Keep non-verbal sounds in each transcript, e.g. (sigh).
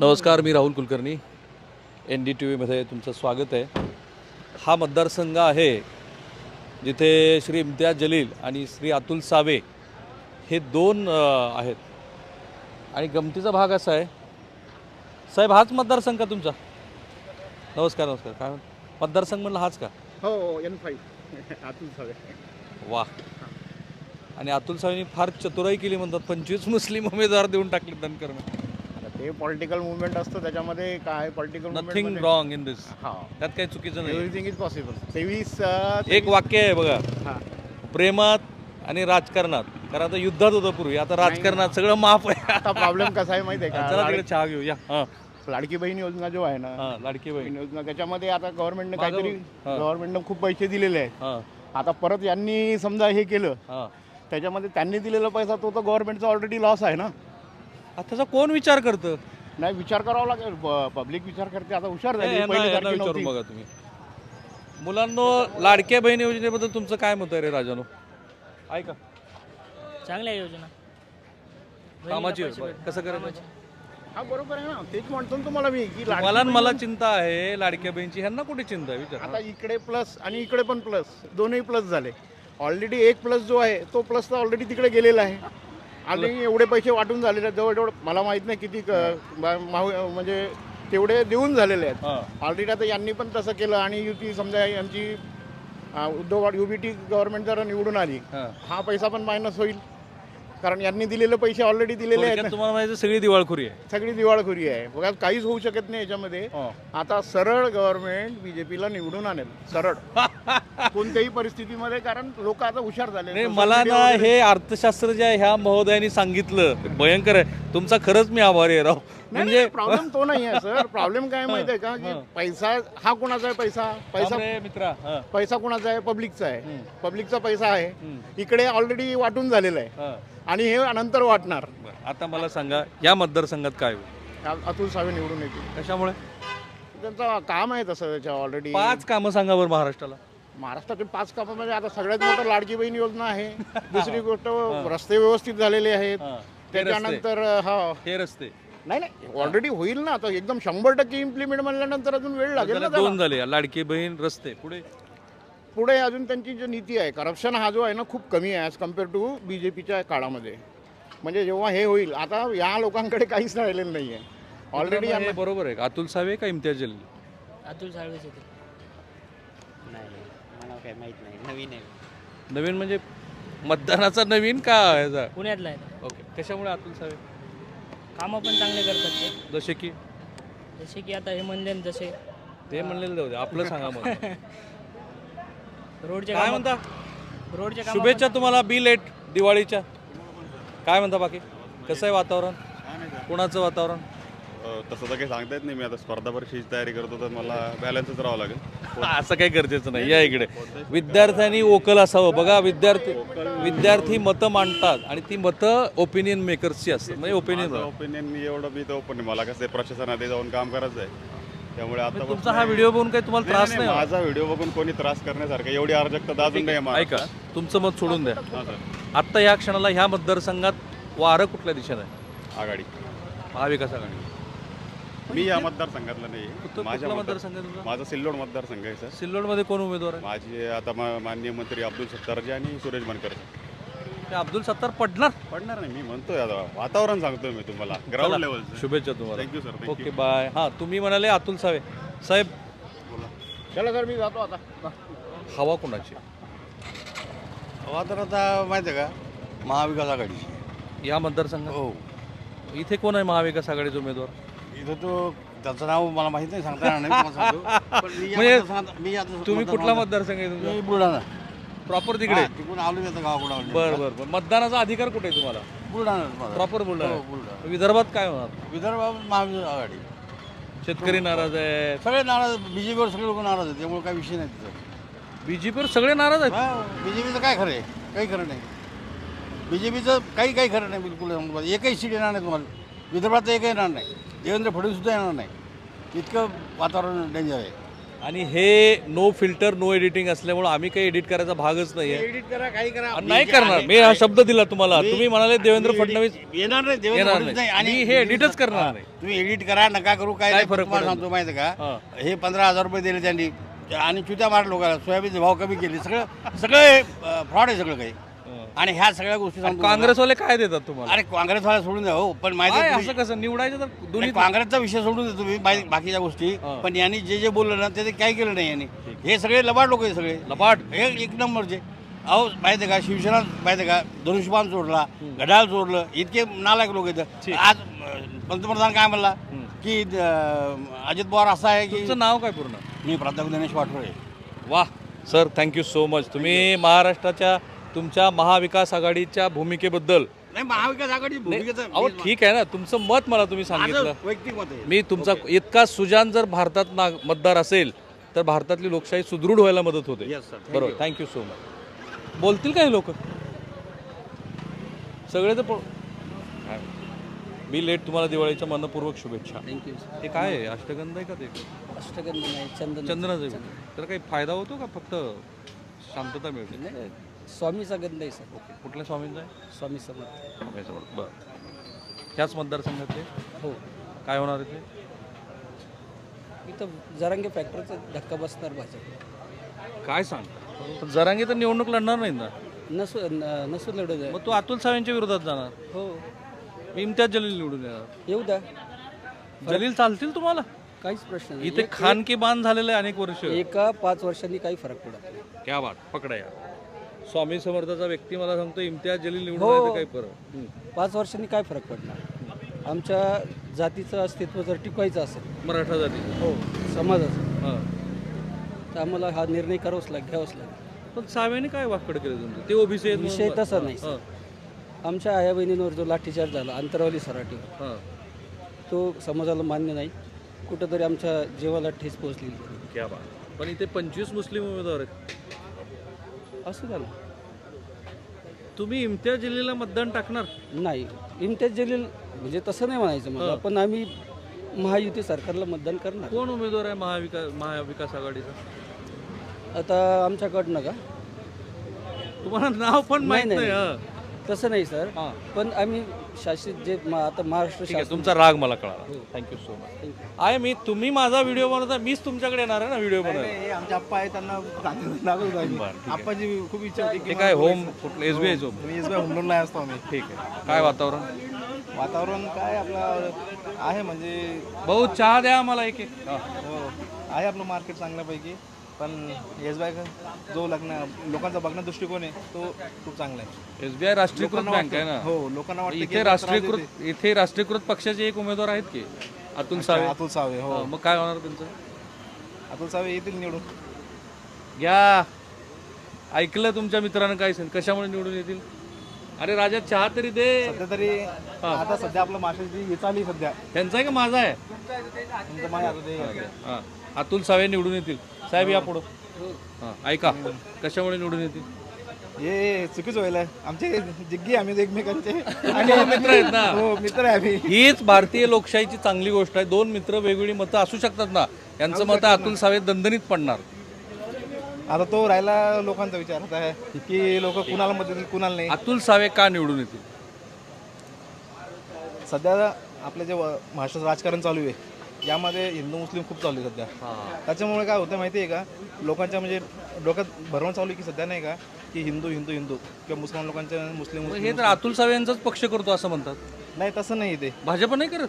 नमस्कार मी Rahul Kulkarni. N D T व्हीमध्ये तुमचं स्वागत आहे. हा मतदारसंघ आहे जिथे श्री इम्तियाज जलील आणि श्री अतुल सावे हे दोन आहेत. आणि गमतीचा भाग असा आहे. साहेब हाच मतदारसंघ का तुमचा? नमस्कार नमस्कार. काय मतदारसंघ म्हणलं हाच का? हो एन फाईव्ह आतून सगळे वा. आणि अतुल सावेनी फार चतुराई केली म्हणतात पंचवीस मुस्लिम उमेदवार देऊन टाकले दनकरनं ते पॉलिटिकल मुवमेंट असतं त्याच्यामध्ये काय political nothing wrong in this हा. त्यात काही चुकीचं नाही. एव्हरीथिंग इज पॉसिबल तेवीस एक वाक्य आहे बघा. हा. प्रेमात आणि राजकारणात. कारण आता युद्धात होतं पूर्वी. आता राजकारणात सगळं माफ आहे. आता प्रॉब्लेम कसा आहे माहिती आहे चला का तिकडे चहा घेऊया. हा. लाड- लाडकी बहीण योजना जो आहे ना हा लाडकी बहीण. योजना त्याच्यामध्ये आता गव्हर्नमेंटने काहीतरी. गव्हर्नमेंटने खूप पैसे दिलेले आहेत. हा. आता परत यांनी समजा हे केलं हा. त्याच्यामध्ये त्यांनी दिलेला पैसा तो तर गव्हर्नमेंटचा ऑलरेडी लॉस आहे ना. आता त्याचा कोण विचार करतं? नाही विचार करावा लागेल. पब्लिक विचार करते. आता हुशार झाली. यांना- पहिले यांना सारखी विचारून नव्हती. बघा तुम्ही. मुलांनो लाडक्या बहीण योजनेबद्दल तुमचं काय मत आहे रे राजानो? ऐका. चांगल्या आहे योजना कामाची बहिणीला पैसे कसं करायचं. हा बरोबर आहे ना. तेच म्हणतो ना तुम्हाला मी की लाडकी मला मला चिंता आहे. लाडक्या बहीणची ह्यांना कुठे चिंता आहे विचार. आता इकडे प्लस आणि इकडे पण प्लस दोन्ही प्लस झाले. ऑलरेडी एक प्लस जो आहे तो प्लस तर ऑलरेडी तिकडे गेलेला आहे. आणि एवढे पैसे वाटून झालेले आहेत. जवळजवळ मला माहीत नाही किती क- बा- माहू- म्हणजे तेवढे देऊन झालेले आहेत. ऑलरेडी आता यांनी पण तसं केलं आणि युती समजा यांची अं, उद्धव युबीटी गव्हर्नमेंट जर निवडून आली हा. हा पैसा पण मायनस होईल. कारण यांनी दिलेले पैसे ऑलरेडी दिलेले आहेत. ना. तुम्हाला सगळी दिवाळखोरी आहे. सगळी दिवाळखोरी आहे. बघा काहीच होऊ शकत नाही याच्यामध्ये. हा. आता सरळ गव्हर्नमेंट बीजेपीला निवडून आणेल. सरळ. (laughs) कोणत्याही परिस्थितीमध्ये कारण लोक आता हुशार झाले नाही Social मला media ना वगैरे- हे अर्थशास्त्र जे आहे ह्या महोदयांनी सांगितलं. भयंकर आहे. तुमचा खरंच मी आभारी आहे राव. म्हणजे प्रॉब्लेम तो नाही आहे सर प्रॉब्लेम (laughs) काय माहिती आहे का? की पैसा हा कोणाचा आहे पैसा? पैसा थांब रे मित्रा. हा, पैसा कोणाचा आहे? पब्लिकचा आहे. पब्लिकचा पैसा आहे. इकडे ऑलरेडी वाटून झालेला आहे. हा. आणि हे नंतर वाटणार. बरं, आता मला सांगा या मतदारसंघात काय होईल? अतुल सावे निवडून येतील. कशामुळे? त्यांचं काम आहे तसं त्याच्या ऑलरेडी पाच कामं सांगा बरं महाराष्ट्राला. महाराष्ट्रातील पाच कामामध्ये आता सगळ्यात मोठं लाडकी बहीण योजना आहे. (laughs) दुसरी गोष्ट रस्ते व्यवस्थित झालेले आहेत. हा. रस्ते त्याच्यानंतर हा. हे रस्ते. नाही नाही ऑलरेडी होईल ना. आता एकदम शंभर टक्के इम्प्लिमेंट म्हणल्यानंतर अजून वेळ लागेल ना त्याला. दोन झाले लाडकी बहीण रस्ते. पुढे? पुढे अजून त्यांची जी नीती आहे करप्शन हा जो आहे ना खूप कमी आहे as compare to B J पीच्या काळामध्ये. म्हणजे जेव्हा हे होईल आता या लोकांकडे काहीच राहिलेलं नाही आहे ऑलरेडी हे बरोबर आहे. का? अतुल सावे का इम्तियाज जलील? अतुल साळवेच येतील नाही मला काही माहीत नाही. नवीन आहे. नवीन म्हणजे मतदानाचा नवीन का ह्याचा पुण्यातला आहे. ओके. कशामुळे अतुल सावे? कामं पण चांगले करतात ते. जसे की? जसे की आता हे म्हणले ना जसे. ते म्हणलेलं जाऊ दे. आपलं सांगा मग. (laughs) रोडचे काय म्हणता? रोडचे काम शुभेच्छा तुम्हाला बी लेट दिवाळीच्या. काय म्हणता बाकी? कसं आहे वातावरण? कोणाचं वातावरण? अ, तसं तर काही सांगता येत नाही. मी आता स्पर्धा परीक्षेची तयारी करतो तर मला बॅलन्सच राहावं लागेल. असं काही गरजेचं नाही. या इकडे. विद्यार्थ्यांनी ओकल असावं. बघा विद्यार्थी विद्यार्थी मतं मांडतात आणि ती मतं ओपिनियन मेकर्सची असतात. म्हणजे ओपिनियन ओपिनियन मी एवढं मी तर ओपन मला कसं आहे प्रशासनात जाऊन काम करायचं आहे त्यामुळे आता तुमचा हा व्हिडिओ बघून काही तुम्हाला त्रास नाही होणार? माझा व्हिडिओ बघून कोणी त्रास करण्यासारखं एवढी अर्जकता अजून नाही आहे ऐका तुमचं मत सोडून द्या. हा, सर. आत्ता या क्षणाला ह्या मतदारसंघात वारं कुठल्या दिशेने आहे? आघाडी. महाविकास आघाडी. मी या मतदारसंघातला नाही. माझ्या कुठला मतदार मतदारसंघ आहे तुमचा? माझा सिल्लोड मतदारसंघ आहे सर. सिल्लोडमध्ये कोण उमेदवार आहे? माझे आता मा- माननीय मंत्री अब्दुल सत्तारजी आणि सुरेश बनकर ते अब्दुल सत्तार पडणार. पडणार नाही मी म्हणतोय आता. वातावरण सांगतोय मी तुम्हाला. ग्राउंड चला, लेवलचं शुभेच्छा तुम्हाला. Thank you sir thank you okay bye हां तुम्ही म्हणाले अतुल सावे. साहेब चला सर मी जातो आता. हवा कोणाची? हवा तर आता माहिती आहे का? महाविकास आघाडीची. या मतदारसंघात? हो. इथे कोण आहे महाविकास आघाडीचा उमेदवार? इथं तो त्याचं नाव मला माहीत नाही सांगता येणार नाही तुम्हाला सांगतो. (laughs) पण मी या म्हणजे मतदारसंघात- मी आता तुम्ही कुठला मतदारसंघ आहे तुमचा? मी बुलढाणा. प्रॉपर तिकडे? तिकडून आलो मी आता गावाकडे आलो बर बर बर. मतदानाचा अधिकार कुठे आहे तुम्हाला? बुलढाणा. प्रॉपर हो, बुलढाणा. बुलढाणा. विदर्भात काय होणार? विदर्भ महाविकास आघाडी. शेतकरी नाराज आहे. सगळे नाराज बीजेपीवर सगळे लोक नाराज आहेत त्यामुळे काही विषय नाही तिथं. बीजेपीवर सगळे नाराज आहेत? बीजेपीचं काय खरं आहे? काही खरं नाही. बीजेपीचं काही काही खरं नाही बिलकुल एकही सीट येणार नाही तुम्हाला. विदर्भात एकही येणार नाही. देवेंद्र फडणवीस सुद्धा येणार नाही. इतकं वातावरण डेंजर आहे. आणि हे नो फिल्टर नो एडिटिंग असल्यामुळे आम्ही काही एडिट करायचा भागच नाहीये. एडिट करा काही करा. नाही करणार. आहे- मी हा शब्द दिला तुम्हाला. तुम्ही म्हणाले देवेंद्र मी फडणवीस edit- येणार नाही देवेंद्र येणार फडणवीस नाही. आणि मी हे editच करणार नाही. तुम्ही एडिट करा नका करू काय काय नाही, फरक तुम्हाला? सांगतो माहिती आहे. का? हे. पंधरा हजार रुपये दिले त्यांनी. आणि चुत्या मार लोकांना. सोयाबीनचे भाव कमी केले. सगळं सगळे फ्रॉड आहे सगळं काही. आणि ह्या सगळ्या गोष्टी सांगतो काँग्रेसवाले काय देतात तुम्हाला. अरे काँग्रेसवाला सोडून द्या हो. पण माहिती आहे असं कसं? निवडायचं तर दोन्ही नाही, काँग्रेसचा विषय सोडून देतो तुम्ही बाकी- बाकीच्या गोष्टी. हा. पण यांनी जे जे बोललं ना ते ते काय केलं नाही यांनी. हे सगळे लबाड लोक आहे सगळे. लपाट हे एक नंबरचे. अहो माहिती आहे का शिवसेना माहिती आहे का धनुष्यबाण सोडला घड्याळ सोडलं इतके नालायक लोक आहेत. आज अं, पंतप्रधान काय म्हणला? की अं, अजित पवार असा आहे की तुमचं नाव काय पूर्ण? मी प्रताप गणेश पाठवळे वा सर थँक्यू सो मच तुम्ही महाराष्ट्राच्या तुमच्या महाविकास आघाडीच्या भूमिकेबद्दल. नाही महाविकास भूमिकेचं अहो ठीक आहे ना. तुमचं मत मला तुम्ही सांगितलं. माझं वैयक्तिक मत आहे. मी तुमचा इतका सुजान जर भारतात ना मतदार असेल तर भारतातली लोकशाही सुदृढ व्हायला मदत होते. Yes, sir. Thank बरोबर. थँक्यू सो मच बोलतील काही लोक? सगळे तर पो- काय? मी लेट तुम्हाला दिवाळीच्या मनपूर्वक शुभेच्छा. थँक्यू ते काय आहे? अष्टगंध आहे का ते? अष्टगंध नाही चंदन चंदनाचं आहे. तर काही फायदा होतो का? फक्त शांतता मिळते. नाही, स्वामीचा गंध आहे सर कुठल्या स्वामींचा आहे स्वामी समर्थ. याच्यावर बरं. ह्याच मतदारसंघातले? हो. काय होणार आहे ते इथं जरांगे फॅक्टरीचा धक्का बसणार भाजप काय सांगता? पण जरांगे तर निवडणूक लढणार नाही ना? नसू न- नसू लढत आहे मग तो अतुल सावेंच्या विरोधात जाणार. हो. मी इम्तियाज जलील निवडून येणार. येऊ द्या. जलील चालतील तुम्हाला? काहीच प्रश्न नाही. इथे खान की बांध झालेलं आहे अनेक वर्ष. एका पाच वर्षांनी काही फरक पडत नाही. क्या वाट पकडा या स्वामी समर्थाचा व्यक्ती मला सांगतो इम्तियाज जलील निवडून हो. आले तर काही फरक. पाच वर्षांनी काय फरक पडणार? आमच्या जातीचं अस्तित्व जर टिकवायचं असेल. मराठा जाती. हो समाजाचं. हां. तर आम्हाला हा निर्णय करावाच लाग घ्यावाच लागेल. पण सावेने काय वाकड केलं तुमचं? ते ओबीसी विषय तसा नाही. आमच्या आया बहिणींवर जो लाठीचार्ज झाला अंतरावली सराटीवर हां. तो समाजाला मान्य नाही. कुठंतरी आमच्या जीवाला ठेच पोहोचलेली. क्या बात. पण इथे पंचवीस मुस्लिम उमेदवार आहेत. असं झालं तुम्ही इम्तियाज जलीलला मतदान टाकणार? नाही. इम्तियाज जलील म्हणजे तसं नाही म्हणायचं मला पण आम्ही महायुती सरकारला मतदान करणार. कोण उमेदवार आहे महाविकास महाविकास आघाडीचा? आता आमच्याकडनं का? तुम्हाला नाव पण माहीत नाही, नाही नाही. हां. तसं नाही सर. हां. पण आम्ही शासित जे म- आता महाराष्ट्र ठीक आहे शासन तुमचा राग मला कळाला. थँक्यू सो मच आहे मी तुम्ही माझा व्हिडिओ बनवता मीच तुमच्याकडे येणार आहे ना व्हिडिओ बनवायला? हे आमचे आप्पा आहे त्यांना बरं, ठीक आहे. आप्पाची खूप इच्छा होती ते काय होम कुठलं? एस बी आय होम मी होम लोनला असतो आम्ही. ठीक आहे. काय वातावरण? वातावरण काय आपलं आहे म्हणजे भाऊ चहा द्या आम्हाला एक एक. हो, आहे आपलं मार्केट चांगल्यापैकी. पण येस बाय जो लग्न लोकांचा बघण्याचा दृष्टिकोन आहे तो खूप चांगला आहे. एस बी आय राष्ट्रीयकृत लोकांना बँक आहे ना? हो लोकांना वाटतं की इथे त्रास राष्ट्रीयकृत इथे राष्ट्रीयकृत पक्षाचे एक उमेदवार आहेत की? अतुल सावे? अतुल सावे हो. हा, मग काय होणार त्यांचं? अतुल सावे येतील निवडून. घ्या. ऐकलं तुमच्या मित्रानं काय सांग कशामुळे निवडून येतील? अरे राजा चहा तरी दे. सध्या तरी आता सध्या आपलं माशाची हे चालू आहे सध्या. त्यांचा आहे का माझा आहे? तुमचं आता ते हा. अतुल सावे निवडून येतील. साहेब या पुढं. हा, ऐका. कशामुळे निवडून येतील? हे चुकीचं व्हायला आमचे जिग्गी आम्ही एकमेकांचे. आणि मित्र आहेत ना. हो मित्र आहे आम्ही. हीच भारतीय लोकशाहीची चांगली गोष्ट आहे. दोन मित्र वेगवेगळी मतं असू शकतात ना. यांचं मत अतुल सावे दणदणीत पडणार. आता तो राहिला लोकांचा विचार आता. आहे की लोक कुणाला मदत देतील कुणाला नाही. अतुल सावे का निवडून येतील? सध्या आपलं जे व- महाराष्ट्रात राजकारण चालू आहे यामध्ये हिंदू मुस्लिम खूप चालू आहे सध्या. त्याच्यामुळे काय होतं माहिती आहे का लोकांच्या म्हणजे डोक्यात भरवण चालू आहे की सध्या नाही का की हिंदू हिंदू हिंदू किंवा मुसलमान लोकांच्या मुस्लिम हे मुस्लिम तर अतुल सावे यांचाच पक्ष करतो असं म्हणतात. नाही तसं नाही ते. भाजप नाही करत?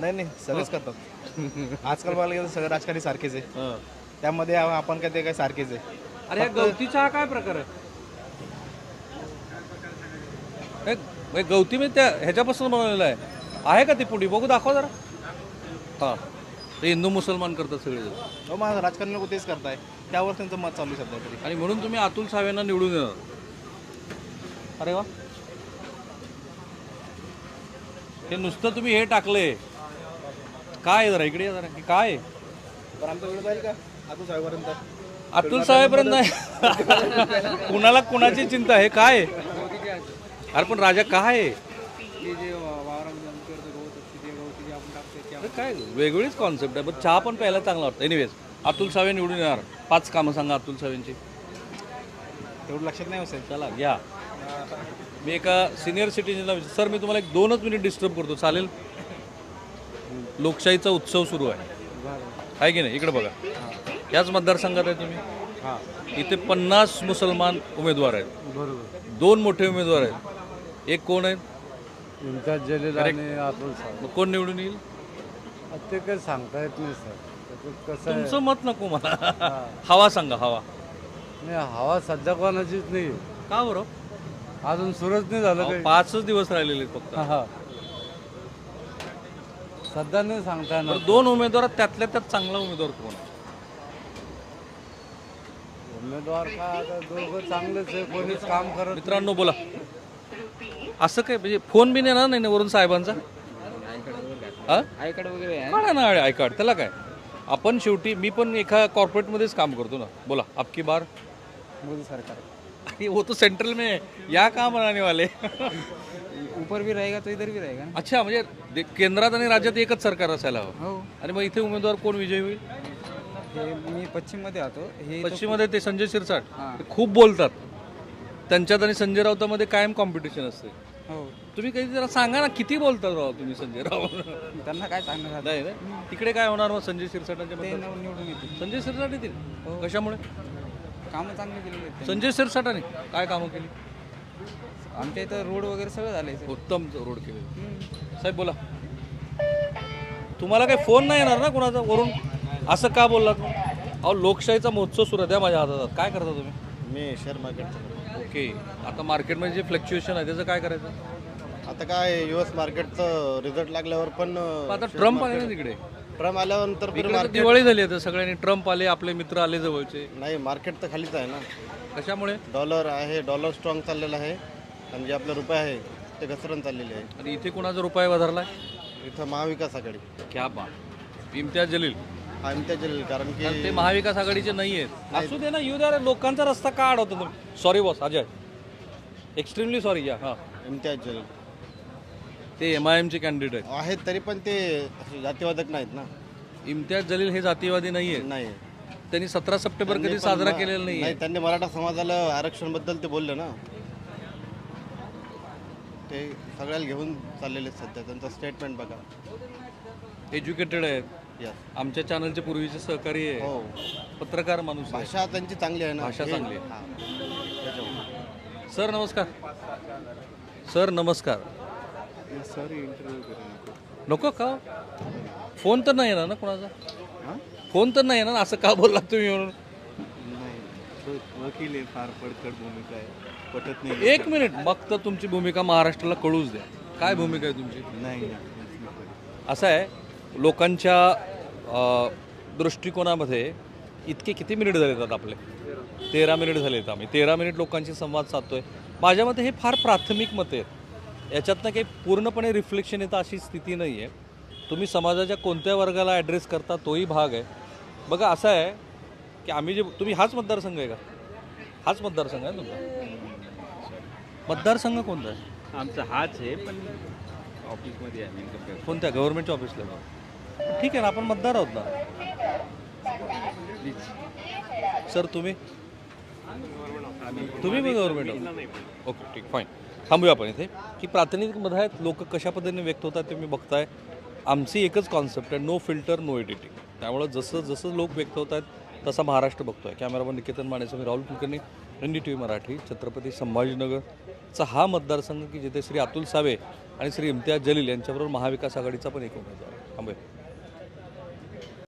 नाही नाही सगळेच करतात. आजकाल बघायला गेलं सगळे राजकारणी सारखेच आहे. त्यामध्ये आपण काय ते काय सारखेच आहे. अरे गवतीचा हा काय प्रकार आहे? गवती मी त्या ह्याच्यापासून बनवलेला आहे. आहे का ती पुडी? बघू दाखवा जरा. हा. ते हिंदू मुसलमान करतात सगळे हो माझं राजकारणी लोक तेच करताय. त्यावर त्यांचं मत चालू आहे सध्या तरी. आणि म्हणून तुम्ही अतुल सावेंना निवडून येणार अरे वा. हे नुसतं तुम्ही हे टाकले काय आहे जरा इकडे या जरा हे काय? आहे? पण आमचा वेळ जाईल का? साहेबांपर्यंत. अतुल साहेबपर्यंत नाही. कुणाला कुणाची चिंता आहे? काय? आहे? अरे पण राजा काय आहे? काय वेगळीच कॉन्सेप्ट आहे पण चहा पण प्यायला चांगला वाटतं. एनिवेज अतुल सावे निवडून येणार. पाच कामं सांगा अतुल सावेंची. तेवढं लक्षात नाही हो साहेब चला घ्या. मी एका सिनियर सिटीजनला विचार सर मी तुम्हाला एक दोनच मिनिट डिस्टर्ब करतो. चालेल? लोकशाहीचा उत्सव सुरू आहे. आहे की नाही? इकडे बघा. याच मतदारसंघात आहे तुम्ही. इथे पन्नास मुसलमान उमेदवार आहेत. बरोबर. दोन मोठे उमेदवार आहेत. एक कोण आहेत इम्तियाज जलील आणि अतुल मग कोण निवडून येईल? ते काही सांगता येत नाही सर. कसं आहे? तुमचं मत नको मला. हवा सांगा हवा. नाही हवा सध्या कोणाचीच नाही. का बरं? अजून सुरूच नाही झालं अहो, काही? पाचच दिवस राहिलेले आहेत फक्त. हा सध्या नाही सांगता येणार. बरं, दोन उमेदवार आहेत, त्यातल्या त्यात चांगला उमेदवार कोण आहे? उमेदवार का? आता दोघं चांगलेच आहे कोणीच काम करत मित्रांनो बोला. असं काय म्हणजे फोन बिन येणार नाही ना वरून साहेबांचा? हा? आईकडे वगैरे आहे. काढा ना आय कार्ड त्याला काय? आपण शेवटी मी पण एका कॉर्पोरेटमध्येच काम करतो ना. बोला आपकी बार? मोदी सरकार. अरे वो तो सेंट्रल में है या काम बनाने वाले. ऊपर भी रहेगा तो इधर भी रहेगा ना. अच्छा म्हणजे दे- केंद्रात आणि राज्यात एकच सरकार असायला हवं. हो. आणि मग इथे उमेदवार कोण विजयी होईल? हे मी पश्चिममध्ये राहतो. हे पश्चिममध्ये ते संजय शिरसाट. हां. ते खूप बोलतात. त्यांच्यात आणि संजय राऊतामध्ये कायम कॉम्पिटिशन असते. हो. तुम्ही काही जरा सांगा ना किती बोलतात राव तुम्ही संजय राव त्यांना काय सांगणार? नाही ना तिकडे काय होणार मग संजय शिरसाटांच्या ते? नव- निवडून येतील संजय शिरसाट येतील हो. कशामुळे कामं चांगली केलेली आहेत त्यांनी. संजय शिरसाटाने काय कामं केली आमच्या इथं रोड वगैरे सगळं सर. उत्तम रोड केले. साहेब बोला तुम्हाला काही फोन नाही येणार ना कोणाचा वरून असं का बोललात मग? अहो लोकशाहीचा महोत्सव सुरू आहे द्या माझ्या हातात काय करता तुम्ही मी शेअर मार्केटचं ओके आता मार्केटमध्ये जे फ्लक्च्युएशन आहे त्याचं काय करायचं आता काय यू एस मार्केटचं रिझल्ट लागल्यावर पण आता ट्रम्प आले ना तिकडे. ट्रम आल्यानंतर इकडे तर दिवाळी झाली आता सगळ्यांनी ट्रम्प आले आपले मित्र आले जवळचे. नाही मार्केट तर खालीच आहे ना. कशामुळे? डॉलर आहे डॉलर स्ट्रॉंग चाललेला आहे. आणि जे आपलं रुपये आहे ते घसरण चाललेले आहे. आणि इथे कोणाचा रुपये वधारलाय इथं महाविकास आघाडी. क्या बा इम्तियाज जलील. हा इम्तियाज जलील कारण की कारण ते महाविकास आघाडीचे नाही आहेत. असू दे ना येऊ द्या रे, लोकांचा रस्ता का अडवतो तुम्ही. Sorry boss Ajay. Extremely sorry या हां. इम्तियाज जलील. ते एम आय एमचे कॅन्डिडेट आहेत. तरी पण ते जातीवादक नाहीत ना. इम्तियाज जलील हे जातीवादी नाही आहेत नाही. त्यांनी सतरा सप्टेंबर कधी साजरा केलेला नाही नाही त्यांनी मराठा समाजाला आरक्षणबद्दल ते बोलले ना. ते सगळ्याला घेऊन चाललेले आहेत सध्या. त्यांचं स्टेटमेंट बघा. एज्युकेटेड आहेत. यस आमच्या चॅनलचे पूर्वीचे सहकारी आहे हो. पत्रकार माणूस आहे भाषा त्यांची चांगली आहे ना. भाषा हे- चांगली आहे. हा. त्याच्यामुळे. सर नमस्कार. सर नमस्कार. नको. का? फोन तर नाही येणार ना कोणाचा? फोन तर नाही येणार असं का बोलला तुम्ही म्हणून? वकील आहे फार पडकड भूमिका आहे. पटत नाही एक मिनिट मग तर तुमची भूमिका महाराष्ट्राला कळूच द्या. काय भूमिका आहे तुमची? नाही असं आहे लोकांच्या दृष्टिकोनामध्ये इतके किती मिनिट झाले आहेत आपले? तेरा मिनिट झाले आहेत आम्ही. तेरा मिनिट लोकांशी संवाद साधतोय. माझ्या मते हे फार प्राथमिक मते आहेत. याच्यातनं काही पूर्णपणे रिफ्लेक्शन येतं अशी स्थिती नाही आहे तुम्ही समाजाच्या कोणत्या वर्गाला ॲड्रेस करता तोही भाग आहे. बघा असं आहे की आम्ही जे तुम्ही हाच मतदारसंघ आहे का? हाच मतदारसंघ आहे तुमचा? मतदारसंघ कोणता आहे? आमचा हाच आहे पण ऑफिसमध्ये आहे कोणत्या? गव्हर्नमेंटच्या ऑफिसला ठीक आहे ना आपण मतदार आहोत ना? सर तुम्ही? तुम्ही गव्हर्नमेंट ओके ठीक फाईन थांबूया आपण इथे. की प्रातिनिधिक मधात लोक कशा पद्धतीने व्यक्त होतात तुम्ही बघताय. आमची एकच कॉन्सेप्ट आहे नो फिल्टर नो एडिटिंग त्यामुळं जसं जसं लोक व्यक्त होत आहेत तसा महाराष्ट्र बघतोय. कॅमेरामन निकेतन मानेचं मी Rahul Kulkarni N D T V Marathi Chhatrapati संभाजीनगरचा हा मतदारसंघ की जिथे श्री अतुल सावे आणि श्री इम्तियाज जलील यांच्याबरोबर महाविकास आघाडीचा पण एक उमेदवार आहे. थांबूया.